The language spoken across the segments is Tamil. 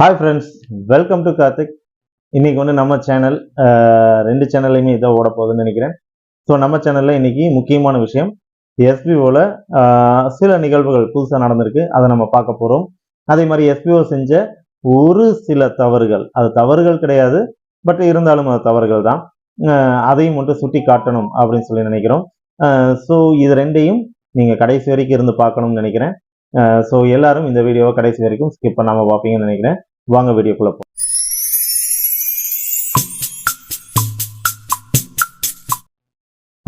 Hi friends welcome to Karthik இன்னைக்கு வந்து நம்ம சேனல் ரெண்டு சேனல்லையுமே இதை ஓட போகுதுன்னு நினைக்கிறேன். ஸோ நம்ம சேனலில் இன்னைக்கு முக்கியமான விஷயம் எஸ்பிஓவில் சில நிகழ்வுகள் புதுசாக நடந்திருக்கு. அதை நம்ம பார்க்க போகிறோம் அதே மாதிரி எஸ்பிஓ செஞ்ச ஒரு சில தவறுகள். அது தவறுகள் கிடையாது பட் இருந்தாலும் அது தவறுகள் தான். அதையும் மட்டும் சுட்டி காட்டணும் அப்படின்னு சொல்லி நினைக்கிறோம். ஸோ இது ரெண்டையும் நீங்கள் கடைசி வரைக்கும் இருந்து பார்க்கணும்னு நினைக்கிறேன். ஸோ எல்லாரும் இந்த வீடியோவை கடைசி வரைக்கும் ஸ்கிப் பண்ணாமல் பார்ப்பீங்கன்னு நினைக்கிறேன். வாங்க வீடியோக்குள்ள போ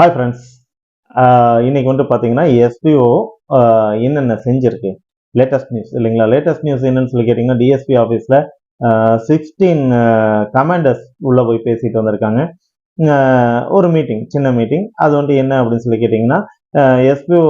ஹாய் ஃப்ரெண்ட்ஸ் இன்னைக்கு வந்து பார்த்தீங்கன்னா எஸ்பிஓ என்னென்ன செஞ்சிருக்கு? லேட்டஸ்ட் நியூஸ் இல்லைங்களா? லேட்டஸ்ட் நியூஸ் என்னன்னு சொல்லி கேட்டிங்கன்னா டிஎஸ்பி ஆஃபீஸில் சிக்ஸ்டீன் கமாண்டர்ஸ் உள்ளே போய் பேசிட்டு வந்திருக்காங்க. ஒரு மீட்டிங் சின்ன மீட்டிங் அது வந்து என்ன அப்படின்னு சொல்லி கேட்டிங்கன்னா எஸ்பிஓ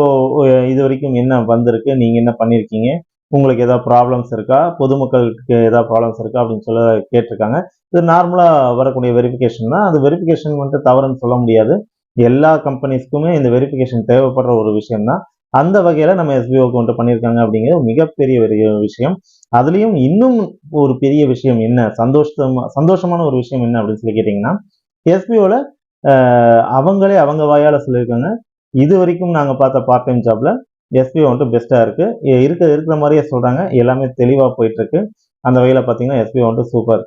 இது வரைக்கும் என்ன வந்திருக்கு? நீங்கள் என்ன பண்ணியிருக்கீங்க உங்களுக்கு ஏதாவது ப்ராப்ளம்ஸ் இருக்கா? பொதுமக்களுக்கு ஏதாவது ப்ராப்ளம்ஸ் இருக்கா? அப்படின்னு சொல்ல கேட்டிருக்காங்க. இது நார்மலாக வரக்கூடிய வெரிஃபிகேஷன் தான். அது வெரிஃபிகேஷன் வந்துட்டு தவறுன்னு சொல்ல முடியாது. எல்லா கம்பெனிஸ்க்குமே இந்த வெரிஃபிகேஷன் தேவைப்படுற ஒரு விஷயம் தான். அந்த வகையில் நம்ம எஸ்பிஓக்கு வந்துட்டு பண்ணியிருக்காங்க அப்படிங்கிறது மிகப்பெரிய ஒரு விஷயம். அதுலேயும் இன்னும் ஒரு பெரிய விஷயம் என்ன? சந்தோஷமா சந்தோஷமான ஒரு விஷயம் என்ன அப்படின்னு சொல்லி கேட்டிங்கன்னா எஸ்பிஓவில் அவங்களே அவங்க வாயால் சொல்லியிருக்காங்க. இது வரைக்கும் நாங்கள் பார்த்த பார்ட் டைம் ஜாப்ல எஸ்பிஓ வந்துட்டு பெஸ்ட்டாக இருக்குது இருக்க. இருக்கிற மாதிரியே சொல்கிறாங்க எல்லாமே தெளிவாக போயிட்டுருக்கு. அந்த வகையில் பார்த்தீங்கன்னா எஸ்பிஓ வந்துட்டு சூப்பர்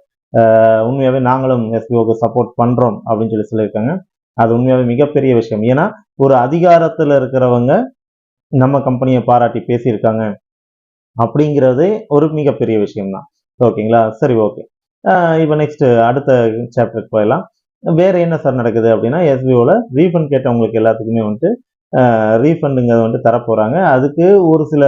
உண்மையாகவே நாங்களும் எஸ்பிஓக்கு சப்போர்ட் பண்ணுறோம் அப்படின்னு சொல்லி சொல்லியிருக்காங்க. அது உண்மையாகவே மிகப்பெரிய விஷயம். ஏன்னா ஒரு அதிகாரத்தில் இருக்கிறவங்க நம்ம கம்பெனியை பாராட்டி பேசியிருக்காங்க அப்படிங்கிறதே ஒரு மிகப்பெரிய விஷயம் தான் ஓகேங்களா? சரி ஓகே. இப்போ நெக்ஸ்ட் அடுத்த சாப்டருக்கு போயிடலாம். வேற என்ன சார் நடக்குது அப்படின்னா எஸ்பிஓவில் ரீஃபண்ட் கேட்டவங்களுக்கு எல்லாத்துக்குமே வந்துட்டு ரீஃபண்டுங்கிறத வந்துட்டு தரப்போகிறாங்க அதுக்கு ஒரு சில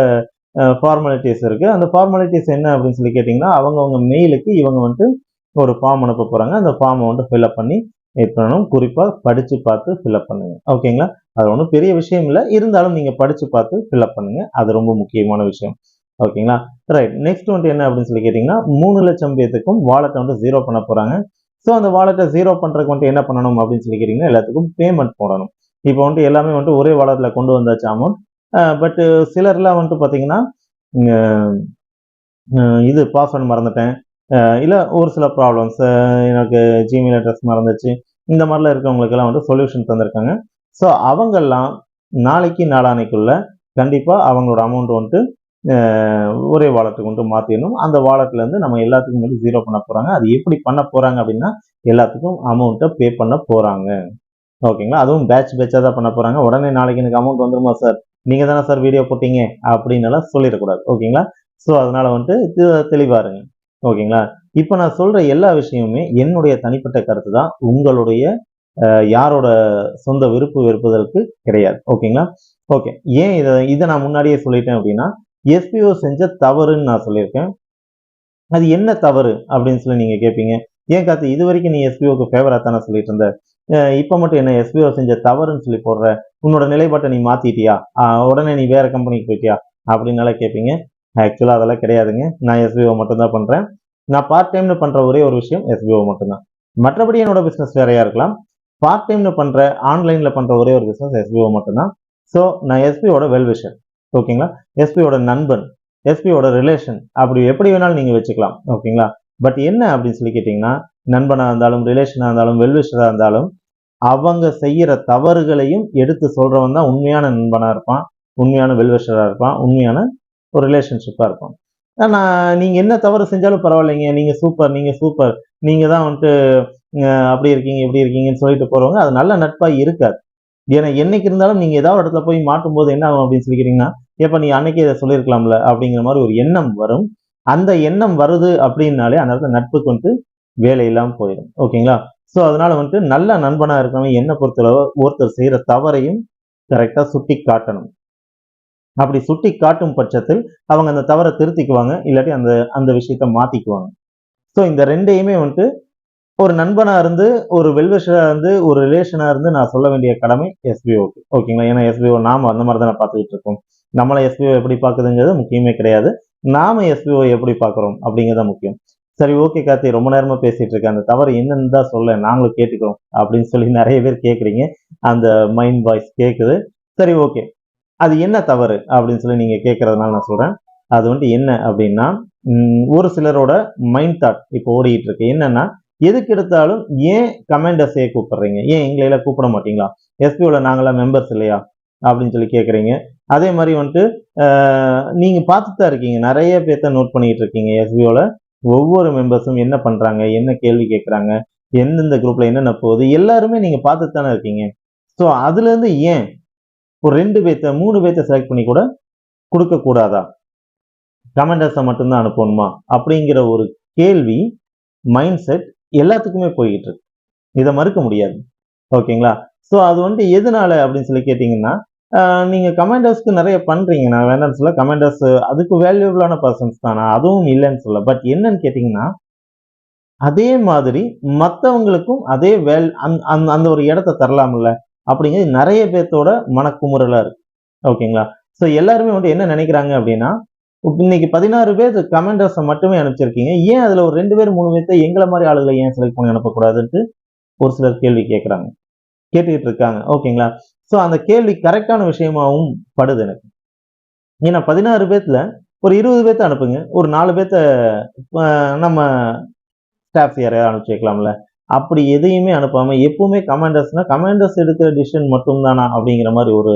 ஃபார்மாலிட்டிஸ் இருக்குது அந்த ஃபார்மாலிட்டிஸ் என்ன அப்படின்னு சொல்லி கேட்டிங்கன்னா அவங்கவுங்க மெயிலுக்கு இவங்க வந்துட்டு ஒரு ஃபார்ம் அனுப்ப போகிறாங்க அந்த ஃபார்மை வந்துட்டு ஃபில்அப் பண்ணி இது பண்ணணும். குறிப்பாக படித்து பார்த்து ஃபில்அப் பண்ணுங்கள் ஓகேங்களா அது ஒன்றும் பெரிய விஷயம் இல்லை. இருந்தாலும் நீங்கள் படித்து பார்த்து ஃபில்அப் பண்ணுங்கள் அது ரொம்ப முக்கியமான விஷயம். ஓகேங்களா ரைட் நெக்ஸ்ட் வந்துட்டு என்ன அப்படின்னு சொல்லி கேட்டிங்கன்னா மூணு லட்சம் பேத்துக்கும் வாலெட்டை வந்து ஜீரோ பண்ண போகிறாங்க ஸோ அந்த வாலெட்டை ஜீரோ பண்ணுறதுக்கு வந்துட்டு என்ன பண்ணணும் அப்படின்னு சொல்லி எல்லாத்துக்கும் பேமெண்ட் போடணும். இப்போ வந்துட்டு எல்லாமே வந்துட்டு ஒரே வாலெட்டில் கொண்டு வந்தாச்சு அமௌண்ட் பட்டு சிலர்லாம் வந்துட்டு பார்த்தீங்கன்னா இது பாஸ்வேர்டு மறந்துட்டேன். இல்லை ஒரு சில ப்ராப்ளம்ஸ் எனக்கு ஜிமெயில் அட்ரஸ் மறந்துச்சு. இந்த மாதிரிலாம் இருக்கவங்களுக்கெல்லாம் வந்துட்டு சொல்யூஷன் தந்திருக்காங்க. ஸோ அவங்கெல்லாம் நாளைக்கு நாளானைக்குள்ள கண்டிப்பாக அவங்களோட அமௌண்ட் வந்துட்டு ஒரே வாலெட்டுக்கு கொண்டு மாற்றிடணும் அந்த வாலெட்லேருந்து நம்ம எல்லாத்துக்கும் வந்து ஜீரோ பண்ண போகிறாங்க அது எப்படி பண்ண போகிறாங்க அப்படின்னா எல்லாத்துக்கும் அமௌண்ட்டை பே பண்ண போகிறாங்க ஓகேங்களா அதுவும் பேட்ச் பேட்சாக தான் பண்ண போகிறாங்க உடனே நாளைக்கு எனக்கு அமௌண்ட் வந்துருமா சார் நீங்கள் தானே சார் வீடியோ போட்டீங்க? அப்படின்னு எல்லாம் சொல்லிடக்கூடாது. ஓகேங்களா ஸோ அதனால் வந்துட்டு இது தெளிவாக இருங்க. ஓகேங்களா இப்போ நான் சொல்கிற எல்லா விஷயமுமே என்னுடைய தனிப்பட்ட கருத்து தான். உங்களுடைய யாரோட சொந்த விருப்பு வெறுப்புதலுக்கு கிடையாது. ஓகேங்களா ஓகே ஏன் இதை இதை நான் முன்னாடியே சொல்லிட்டேன் அப்படின்னா எஸ்பிஓ செஞ்ச தவறுன்னு நான் சொல்லியிருக்கேன். அது என்ன தவறு அப்படின்னு சொல்லி நீங்கள் கேட்பீங்க ஏன் காத்து இது வரைக்கும் நீ எஸ்பிஓக்கு ஃபேவராக தானே சொல்லிட்டு இருந்த? இப்போ மட்டும் என்ன எஸ்பிஓ செஞ்ச தவறுன்னு சொல்லி போடுற? உன்னோட நிலைப்பாட்டை நீ மாத்திட்டியா? உடனே நீ வேற கம்பெனிக்கு போயிட்டியா? அப்படின்னால கேட்பீங்க ஆக்சுவலாக அதெல்லாம் கிடையாதுங்க. நான் எஸ்பிஓ மட்டும்தான் பண்ணுறேன் நான் பார்ட் டைம்னு பண்ணுற ஒரே ஒரு விஷயம் எஸ்பிஓ மட்டும்தான். மற்றபடி என்னோட பிஸ்னஸ் வேறையா இருக்கலாம்? பார்ட் டைமில் பண்ணுற ஆன்லைனில் பண்ணுற ஒரே ஒரு பிஸ்னஸ் எஸ்பிஓ மட்டும்தான். ஸோ நான் எஸ்பியோட வெல்விஷர் ஓகேங்களா? எஸ்பியோட நண்பன் எஸ்பியோட ரிலேஷன் அப்படி எப்படி வேணாலும் நீங்கள் வச்சுக்கலாம் ஓகேங்களா? பட் என்ன அப்படின்னு சொல்லி கேட்டிங்கன்னா நண்பனாக இருந்தாலும் ரிலேஷனாக இருந்தாலும் வெல்விஷராக இருந்தாலும் அவங்க செய்கிற தவறுகளையும் எடுத்து சொல்கிறவன் தான் உண்மையான நண்பனாக இருப்பான் உண்மையான வெல்விஷராக இருப்பான் உண்மையான ஒரு ரிலேஷன்ஷிப்பாக இருப்பான். ஆனால் நீங்கள் என்ன தவறு செஞ்சாலும் பரவாயில்லைங்க நீங்கள் சூப்பர் நீங்கள் சூப்பர் நீங்கள் தான் வந்துட்டு அப்படி இருக்கீங்க இப்படி இருக்கீங்கன்னு சொல்லிட்டு போகிறவங்க அது நல்ல நட்பாக இருக்காது. ஏன்னா என்னைக்கு இருந்தாலும் நீங்க ஏதாவது ஒரு இடத்துல போய் மாட்டும் போது என்ன ஆகும் அப்படின்னு சொல்லிக்கிறீங்கன்னா எப்ப நீ அன்னைக்கு இதை சொல்லியிருக்கலாம்ல அப்படிங்கிற மாதிரி ஒரு எண்ணம் வரும். அந்த எண்ணம் வருது அப்படின்னாலே அந்த இடத்துல நட்புக்கு வந்துட்டு வேலை போயிடும். ஓகேங்களா? ஸோ அதனால வந்துட்டு நல்ல நண்பனா இருக்கவங்க என்ன பொறுத்தளவு ஒருத்தர் செய்யற தவறையும் கரெக்டா சுட்டி காட்டணும் அப்படி சுட்டி காட்டும் பட்சத்தில் அவங்க அந்த தவறை திருத்திக்குவாங்க இல்லாட்டி அந்த அந்த விஷயத்த மாத்திக்குவாங்க. ஸோ இந்த ரெண்டையுமே வந்துட்டு ஒரு நண்பனா இருந்து ஒரு வெல்விஷரா இருந்து ஒரு ரிலேஷனா இருந்து நான் சொல்ல வேண்டிய கடமை எஸ்பிஓக்கு ஓகேங்களா ஏன்னா எஸ்பிஓ நாம அந்த மாதிரி தானே பார்த்துக்கிட்டு இருக்கோம். நம்மளை எஸ்பிஓ எப்படி பார்க்குதுங்கிறது முக்கியமே கிடையாது. நாம எஸ்பிஓ எப்படி பார்க்குறோம் அப்படிங்கிறது முக்கியம். சரி ஓகே கார்த்தி ரொம்ப நேரமா பேசிட்டு இருக்கேன் அந்த தவறு என்னன்னு தான் சொல்ல நாங்களும் கேட்டுக்கிறோம் அப்படின்னு சொல்லி நிறைய பேர் கேட்குறீங்க அந்த மைண்ட் வாய்ஸ் கேட்குது சரி ஓகே அது என்ன தவறு அப்படின்னு சொல்லி நீங்க கேட்கறதுனால நான் சொல்றேன். அது வந்துட்டு என்ன அப்படின்னா ஒரு சிலரோட மைண்ட் தாட் இப்போ ஓடிக்கிட்டு இருக்கு. என்னன்னா எதுக்கு எடுத்தாலும் ஏன் கமெண்டர்ஸே கூப்பிடுறீங்க? ஏன் எங்களை எல்லாம் கூப்பிட மாட்டீங்களா? எஸ்பியோட நாங்களாம் மெம்பர்ஸ் இல்லையா? அப்படின்னு சொல்லி கேட்குறீங்க அதே மாதிரி வந்துட்டு நீங்கள் நீங்க பார்த்துட்டு தான் இருக்கீங்க. நிறைய பேர்த்த நோட் பண்ணிட்டு இருக்கீங்க எஸ்பியோவில் ஒவ்வொரு மெம்பர்ஸும் என்ன பண்றாங்க? என்ன கேள்வி கேட்குறாங்க எந்தெந்த குரூப்ல என்னென்ன போகுது? எல்லாருமே நீங்க பார்த்து தானே இருக்கீங்க. ஸோ அதுல இருந்து ஏன் ஒரு ரெண்டு பேர்த்த மூணு பேர்த்த செலக்ட் பண்ணி கூட கொடுக்க கூடாதா? கமெண்டர்ஸை மட்டும்தான் அனுப்பணுமா? அப்படிங்கிற ஒரு கேள்வி மைண்ட் செட் எல்லாத்துக்குமே போய்கிட்டு இருக்கு இதை மறுக்க முடியாது. ஓகேங்களா? ஸோ அது வந்துட்டு எதனால அப்படின்னு சொல்லி கேட்டிங்கன்னா நீங்கள் நீங்க கமெண்டர்ஸ்க்கு நிறைய பண்றீங்க நான் வேணாம்னு சொல்ல கமெண்டர்ஸ் அதுக்கு வேல்யூபிளான பர்சன்ஸ் தானா? அதுவும் இல்லைன்னு சொல்ல. பட் என்னன்னு கேட்டிங்கன்னா அதே மாதிரி மற்றவங்களுக்கும் அதே வேல் அந் அந்த- அந்த ஒரு இடத்த தரலாம்ல? அப்படிங்கிறது நிறைய பேர்த்தோட மனக்குமுறலா இருக்கு. ஓகேங்களா? ஸோ எல்லாருமே வந்து என்ன நினைக்கிறாங்க அப்படின்னா இன்னைக்கு பதினாறு பேர் கமெண்டர்ஸை மட்டுமே அனுப்பிச்சிருக்கீங்க. ஏன் அதுல ஒரு ரெண்டு பேர் மூணு பேர்த்த எங்களை மாதிரி ஆளுகளை ஏன் செலக்ட் பண்ணி அனுப்பக்கூடாதுன்ட்டு ஒரு சிலர் கேள்வி கேட்குறாங்க கேட்டுக்கிட்டு இருக்காங்க. ஓகேங்களா? ஸோ அந்த கேள்வி கரெக்டான விஷயமாவும் படுது எனக்கு. ஏன்னா பதினாறு பேர்த்துல ஒரு இருபது பேர்த்த அனுப்புங்க. ஒரு நாலு பேர்த்த நம்ம ஸ்டாஃப்ஸ் யாரையாவது அனுப்பிச்சு வைக்கலாம்ல. அப்படி எதையுமே அனுப்பாம எப்பவுமே கமாண்டர்ஸ்னா கமாண்டர்ஸ் எடுக்கிற டிசிஷன் மட்டும்தானா அப்படிங்கிற மாதிரி ஒரு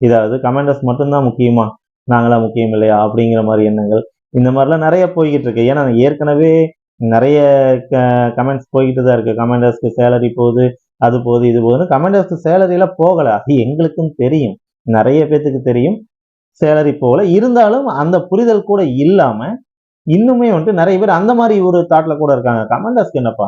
இதாவது கமாண்டர்ஸ் மட்டும்தான் முக்கியமா நாங்களாம் முக்கியம் இல்லையா? அப்படிங்கிற மாதிரி எண்ணங்கள். இந்த மாதிரிலாம் நிறைய போய்கிட்டு இருக்கு. ஏன்னா ஏற்கனவே நிறைய கமெண்ட்ஸ் போய்கிட்டு தான் இருக்கு. கமெண்டர்ஸ்க்கு சேலரி போகுது அது போகுது இது போகுதுன்னு கமெண்டர்ஸ்க்கு சேலரியெல்லாம் போகலை. அது எங்களுக்கும் தெரியும். நிறைய பேத்துக்கு தெரியும். சேலரி போகல. இருந்தாலும் அந்த புரிதல் கூட இல்லாமல் இன்னுமே வந்துட்டு நிறைய பேர் அந்த மாதிரி ஒரு தாட்டில் கூட இருக்காங்க. கமெண்டர்ஸ்க்கு என்னப்பா?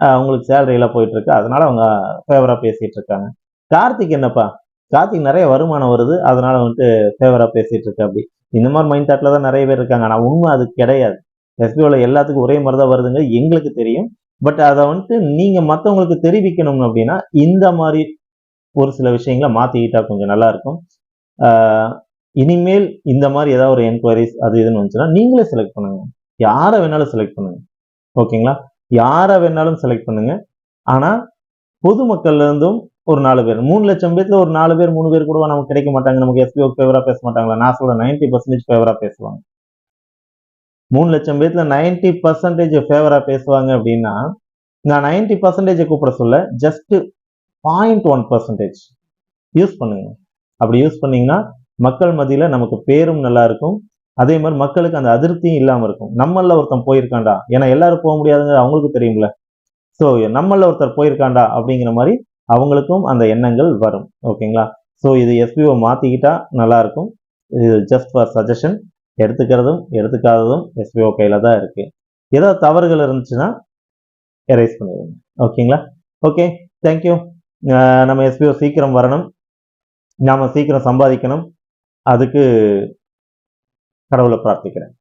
அவங்களுக்கு உங்களுக்கு போயிட்டுருக்கு போயிட்டு இருக்கு. அதனால அவங்க ஃபேவராக பேசிகிட்டு இருக்காங்க. கார்த்திக் என்னப்பா? கார்த்திக் நிறைய வருமானம் வருது. அதனால வந்துட்டு ஃபேவரா பேசிட்டு இருக்கு அப்படி. இந்த மாதிரி மைண்ட் தாட்ல தான் நிறைய பேர் இருக்காங்க. ஆனா உண்மை அது கிடையாது. எஸ்பிஓல எல்லாத்துக்கும் ஒரே மாதிரி தான் வருதுங்க எங்களுக்கு தெரியும். பட் அதை வந்துட்டு நீங்க மற்றவங்களுக்கு தெரிவிக்கணும் அப்படின்னா இந்த மாதிரி ஒரு சில விஷயங்களை மாத்திக்கிட்டா கொஞ்சம் நல்லா இருக்கும். இனிமேல் இந்த மாதிரி ஏதாவது ஒரு என்கொயரிஸ் அது இதுன்னு வந்துச்சுன்னா நீங்களே செலக்ட் பண்ணுங்க. யாரை வேணாலும் செலக்ட் பண்ணுங்க. ஓகேங்களா யாரை வேணாலும் செலக்ட் பண்ணுங்க. ஆனா பொதுமக்கள்ல இருந்தும் ஒரு நாலு பேர். மூணு லட்சம் பேர்ல ஒரு நாலு பேர் மூணு பேர் கூட நமக்கு கிடைக்க மாட்டாங்க? நமக்கு எஸ்பிஓ ஃபேவரா பேச மாட்டாங்களா? நான் சொல்ல நைன்டி பர்சன்டேஜ் ஃபேவரா பேசுவாங்க. மூணு லட்சம் பேர்ல நைன்டி பர்சன்டேஜ் ஃபேவரா பேசுவாங்க அப்படின்னா நான் நைன்டி பர்சன்டேஜ் கூப்பிட சொல்ல just point one percentage use பண்ணுங்க. அப்படி யூஸ் பண்ணீங்கன்னா மக்கள் மதியில நமக்கு பேரும் நல்லா இருக்கும். அதே மாதிரி மக்களுக்கு அந்த அதிருப்தியும் இல்லாம இருக்கும். நம்மள ஒருத்தன் போயிருக்காண்டா ஏன்னா எல்லாரும் போக முடியாதுங்க அவங்களுக்கு தெரியும்ல. ஸோ நம்மள ஒருத்தர் போயிருக்காண்டா அப்படிங்கிற மாதிரி அவங்களுக்கும் அந்த எண்ணங்கள் வரும். ஓகேங்களா? ஸோ இது எஸ்பிஓ மாற்றிக்கிட்டால் நல்லாயிருக்கும் இது ஜஸ்ட் ஃபார் சஜஷன் எடுத்துக்கிறதும் எடுத்துக்காததும் எஸ்பிஓ கையில் தான் இருக்குது ஏதாவது தவறுகள் இருந்துச்சுன்னா எரேஸ் பண்ணிடுங்க. ஓகேங்களா? ஓகே தேங்க்யூ நம்ம எஸ்பிஓ சீக்கிரம் வரணும். நாம் சீக்கிரம் சம்பாதிக்கணும். அதுக்கு கடவுளை பிரார்த்திக்கிறேன்.